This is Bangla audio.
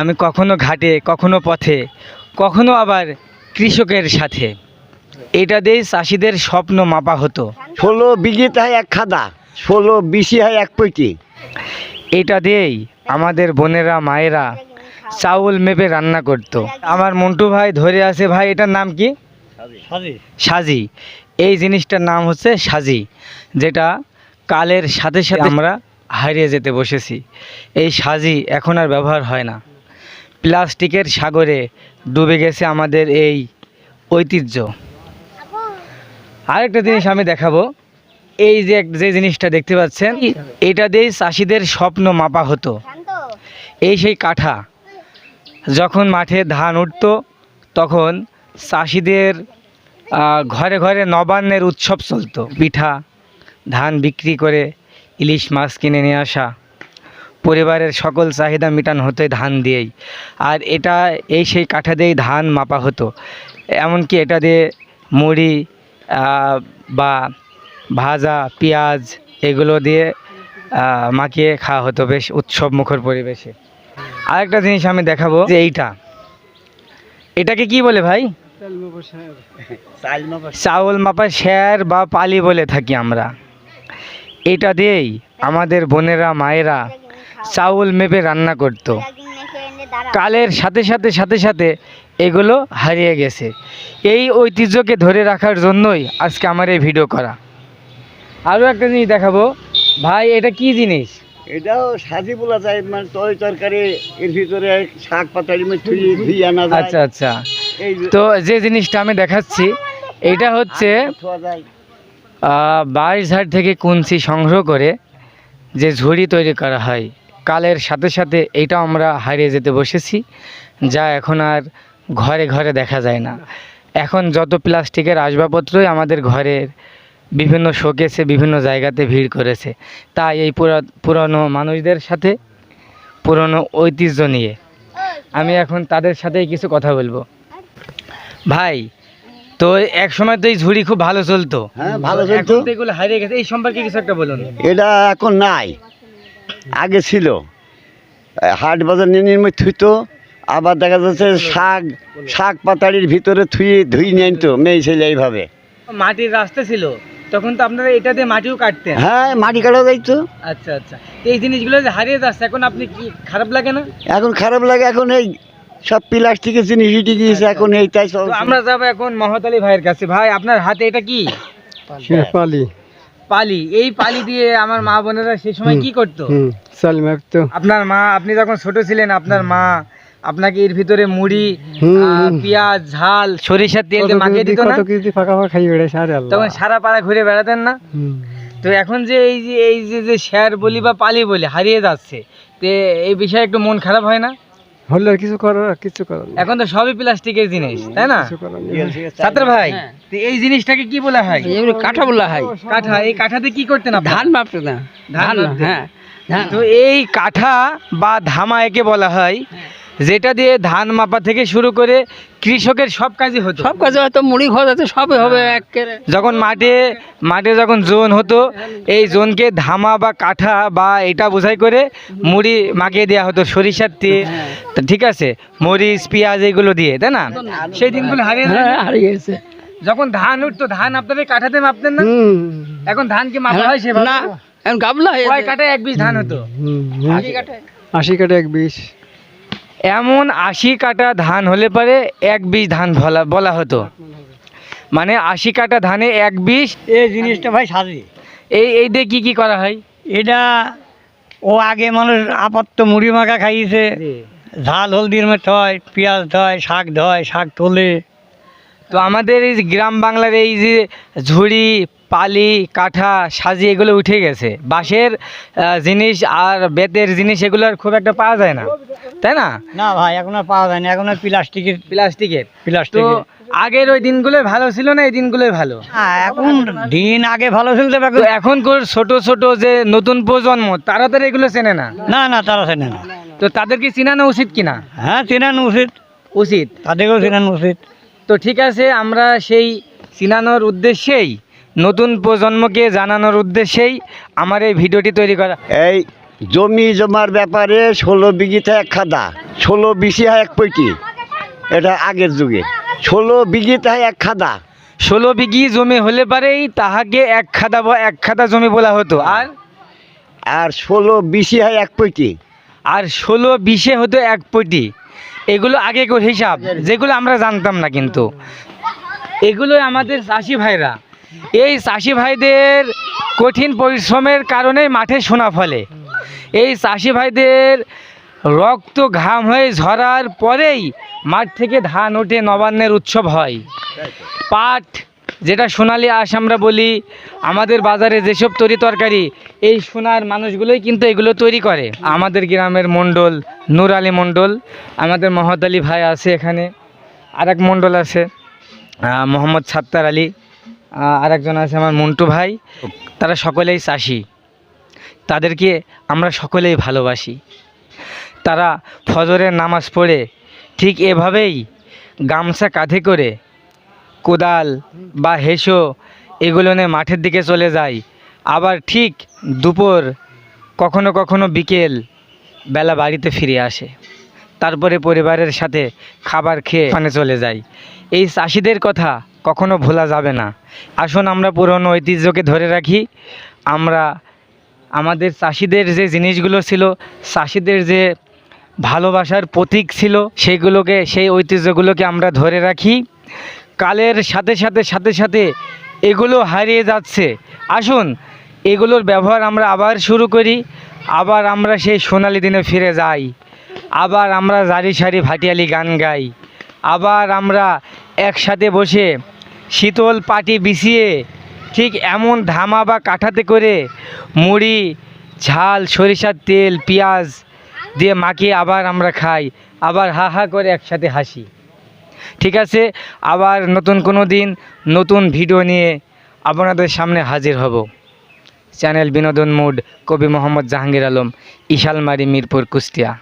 আমি কখনো ঘাটে কখনো পথে কখনো আবার কৃষকের সাথে। এটা দিয়ে চাষিদের স্বপ্ন মাপা হতো। ষোলো বিঘিতে হয় এক খাদা ষোলো বিশি হয় এক পৈটি এটা দিয়েই আমাদের বোনেরা মায়েরা চাউল মেপে রান্না করত। আমার মন্টু ভাই ধরে আছে ভাই এটার নাম কি? সাজি। এই জিনিসটার নাম হচ্ছে সাজি যেটা কালের সাথে সাথে আমরা হারিয়ে যেতে বসেছি। এই সাজি এখন আর ব্যবহার হয় না। প্লাস্টিকের সাগরে ডুবে গেছে আমাদের এই ঐতিহ্য। আরেকটা জিনিস আমি দেখাবো। এই যে যে জিনিসটা দেখতে পাচ্ছেন, এটা দিয়েই চাষিদের স্বপ্ন মাপা হতো। এই সেই কাঠা। যখন মাঠে ধান উঠতো, তখন চাষিদের ঘরে ঘরে নবান্নের উৎসব চলতো। পিঠা, ধান বিক্রি করে ইলিশ মাছ কিনে নিয়ে আসা। পরিবারের সকল চাহিদা মেটানো হতো ধান দিয়েই। আর এটা, এই সেই কাঠা দিয়েই ধান মাপা হতো। এমনকি এটা দিয়ে মুড়ি বা ভাজা, পেঁয়াজ এগুলো দিয়ে মাখিয়ে খাওয়া হতো বেশ উৎসব মুখর পরিবেশে। আরেকটা জিনিস আমি দেখাবো যে এইটা। এটাকে কি বলে ভাই? চাউল মাপা শ্যার বা পালি বলে থাকি আমরা। এটা দিয়েই আমাদের বোনেরা, মায়েরা চাউল মেপে রান্না করত। কালের সাথে সাথে সাথে সাথে এগুলো হারিয়ে গেছে। এই ঐতিহ্যকে ধরে রাখার জন্যই আজকে আমার এই ভিডিও করা। আরও একটা জিনিস দেখাবো। ভাই এটা কি জিনিস? এটাও সাজি বলা যায় মানে তরি তরকারি এর ভিতরে শাক পাতারি ধুই ধুই আনা যায়। আচ্ছা আচ্ছা। তো যে জিনিসটা আমি দেখাচ্ছি এটা হচ্ছে বাইশ। বাঁশঝাড় থেকে কুঞ্চি সংগ্রহ করে যে ঝুড়ি তৈরি করা হয়। কালের সাথে সাথে এইটা আমরা হারিয়ে যেতে বসেছি যা এখন আর ঘরে ঘরে দেখা যায় না। এখন যত প্লাস্টিকের আসবাবপত্রই আমাদের ঘরের বিভিন্ন শোকেসে বিভিন্ন জায়গাতে ভিড় করেছে তাই এই পুরা পুরনো মানুষদের সাথে পুরনো ঐতিহ্য নিয়ে। আমি এখন তাদের সাথেই কিছু কথা বলব। ভাই তো এক সময় তো এই ঝুড়ি খুব ভালো চলতো। হ্যাঁ ভালো চলতো। এগুলো হারিয়ে গেছে। এই সম্পর্কে কিছু একটা বলুন। এটা এখন নাই। আগে ছিল। হাট বাজার নিয়ে মধ্যে থুইতো আবার দেখা যাচ্ছে শাক শাক পাতাড়ির ভিতরে থুয়ে ধুই নিয়ে আনতো মেয়ে ছেলে এইভাবে। মাটির রাস্তা ছিল তখন তো আপনারা এটা দিয়ে মাটিও কাটতেন। হ্যাঁ মাটি কাটা যাইতো। আচ্ছা আচ্ছা। এই জিনিসগুলো যে হারিয়ে যাচ্ছে এখন আপনি কি খারাপ লাগে না? এখন খারাপ লাগে এখন এই সব প্লাস্টিকের জিনিস উঠে গিয়েছে এখন এই তাই সব আমরা যাব এখন মহৎ ভাইয়ের কাছে। ভাই আপনার হাতে এটা কি? পালি এই পালি দিয়ে আমার মা বোনেরা সেই সময় কি করতো? চাল আপনার মা আপনি যখন ছোট ছিলেন আপনার মা আপনাকে এর ভিতরে মুড়ি। পেঁয়াজ ঝাল সরিষার তেল দিয়ে মাখিয়ে দিত না? ফাঁকা ফাঁকা খাই বেড়ে তখন সারা পাড়া ঘুরে বেড়াতেন না? তো এখন যে এই যে এই যে যে শেয়ার বলি বা পালি বলি হারিয়ে যাচ্ছে। তো এই বিষয়ে একটু মন খারাপ হয় না? হলে আর কিছু করার আর কিছু করার নেই। এখন তো সবই প্লাস্টিকের জিনিস তাই না? কিছু করার নেই। ছাত্র ভাই তো এই জিনিসটাকে কি বলা হয়? এগুলো কাঠা বলা হয়। কাঠা এই কাঠাতে কি করতেন না ধান মাপতে না। ধান। হ্যাঁ ধান। তো এই কাঠা বা ধামা একে বলা হয়। যেটা দিয়ে ধান মাপা থেকে শুরু করে কৃষকের সব কাজই হতো। সব কাজে হয়তো মুড়ি খাওয়া যাচ্ছে সবই হবে একেবারে। যখন মাঠে মাঠে যখন জোন হতো এই জোনকে ধামা বা কাঠা বা এটা বোঝাই করে মুড়ি মাখিয়ে দেওয়া হতো সরিষার তেল ঠিক আছে? মরিচ পেঁয়াজ এগুলো দিয়ে তাই না? সেই দিনগুলো হারিয়ে হ্যাঁ? হারিয়ে গেছে। যখন ধান উঠতো ধান আপনাদের কাঠাতে মাপতেন না? এখন ধান কি মাপা হয় সেভাবে? না এখন গাবলা হয়ে কয় এক বিশ ধান হতো। আশি কাটা এক বিশ। এমন আশি কাটা ধান হলে পরে এক বিশ ধান বলা বলা হতো। মানে আশি কাটা ধানে এক বিশ। এই জিনিসটা ভাই সাজি এই এই দিয়ে কি কি করা হয়? এটা ও আগে মানুষ আপাতত মুড়ি মাখা খাইয়েছে। ঝাল হলদির মধ্যে হয় পেঁয়াজ ধয় শাক ধয় শাক তোলে। তো আমাদের এই যে গ্রাম বাংলার এই যে ঝুড়ি পালি কাঠা সাজি এগুলো উঠে গেছে। বাঁশের জিনিস আর বেতের জিনিস এগুলো আর খুব একটা পাওয়া যায় না। তাই না? না ভাই এখন আর পাওয়া যায় না এখন আর প্লাস্টিকের। প্লাস্টিকের। প্লাস্টিক আগের ওই দিনগুলোই ভালো ছিল না এই দিনগুলোই ভালো? এখন দিন আগে ভালো ছিল এখন ছোট ছোট যে নতুন প্রজন্ম তারা তো আর এগুলো চেনে না। না না তারা চেনে না। তো তাদেরকে চিনানো উচিত কিনা হ্যাঁ চেনানো উচিত। উচিত। তাদেরকেও চেনানো উচিত। তো ঠিক আছে আমরা সেই চিনানোর উদ্দেশ্যেই নতুন প্রজন্মকে জানানোর উদ্দেশ্যেই আমার এই ভিডিওটি তৈরি করা এই জমি জমার ব্যাপারে ষোলো বিঘিতে এক খাদা ষোলো বিশি হয় এক পৈটি। এটা আগের যুগে। ষোলো বিঘিতে হয় এক খাদা। ষোলো বিঘি জমি হলে পারেই তাহাকে এক খাদা বা এক খাদা জমি বলা হতো। আর? আর ষোলো বিশি হয় এক পৈটি। আর ষোলো বিশে হতো এক পটি। এগুলো আগেকার হিসাব যেগুলো আমরা জানতাম না কিন্তু। এগুলো আমাদের চাষি ভাইরা এই চাষি ভাইদের কঠিন পরিশ্রমের কারণে মাঠে সোনা ফলে। এই চাষি ভাইদের রক্ত ঘাম হয়ে ঝরার পরেই মাঠ থেকে ধান ওঠে নবান্নের উৎসব হয়। পাট, যেটা সোনালি আঁশ আমরা বলি, আমাদের বাজারে যেসব তরি তরকারি, এই সোনার মানুষগুলোই কিন্তু এগুলো তৈরি করে। আমাদের গ্রামের মণ্ডল নূর আলী মণ্ডল, আমাদের মহৎ আলী ভাই আছে এখানে, আরেক মণ্ডল আছে মোহাম্মদ সাত্তার আলী। আরেকজন আছে আমার মন্টু ভাই। তারা সকলেই চাষি। তাদেরকে আমরা সকলেই ভালোবাসি। তারা ফজরের নামাজ পড়ে ঠিক এভাবেই গামছা কাঁধে করে কোদাল বা হেসো এগুলো নিয়ে মাঠের দিকে চলে যায়। আবার ঠিক দুপুর কখনো কখনো বিকেল বেলা বাড়িতে ফিরে আসে। তারপরে পরিবারের সাথে খাবার খেয়ে ওখানে চলে যায়। এই চাষিদের কথা কখনো ভোলা যাবে না। আসুন আমরা পুরনো ঐতিহ্যকে ধরে রাখি। আমরা আমাদের চাষিদের যে জিনিসগুলো ছিল, চাষিদের যে ভালোবাসার প্রতীক ছিল সেইগুলোকে সেই ঐতিহ্যগুলোকে আমরা ধরে রাখি। কালের সাথে সাথে সাথে সাথে এগুলো হারিয়ে যাচ্ছে। আসুন, এগুলোর ব্যবহার আমরা আবার শুরু করি। আবার আমরা সেই সোনালি দিনে ফিরে যাই। আবার আমরা জারি সারি ভাটিয়ালি গান গাই। আবার আমরা একসাথে বসে শীতল পাটি বিছিয়ে ঠিক এমন ধামা বা কাঠাতে করে মুড়ি, ঝাল, সরিষার তেল, পেঁয়াজ দিয়ে মাখিয়ে আবার আমরা খাই। আবার হা হা করে একসাথে হাসি। ঠিক আছে? আবার নতুন কোনো দিন নতুন ভিডিও নিয়ে আপনাদের সামনে হাজির হব। চ্যানেল বিনোদন মুড, কবি মোহাম্মদ জাহাঙ্গীর আলম ইশালমারি মিরপুর, কুষ্টিয়া।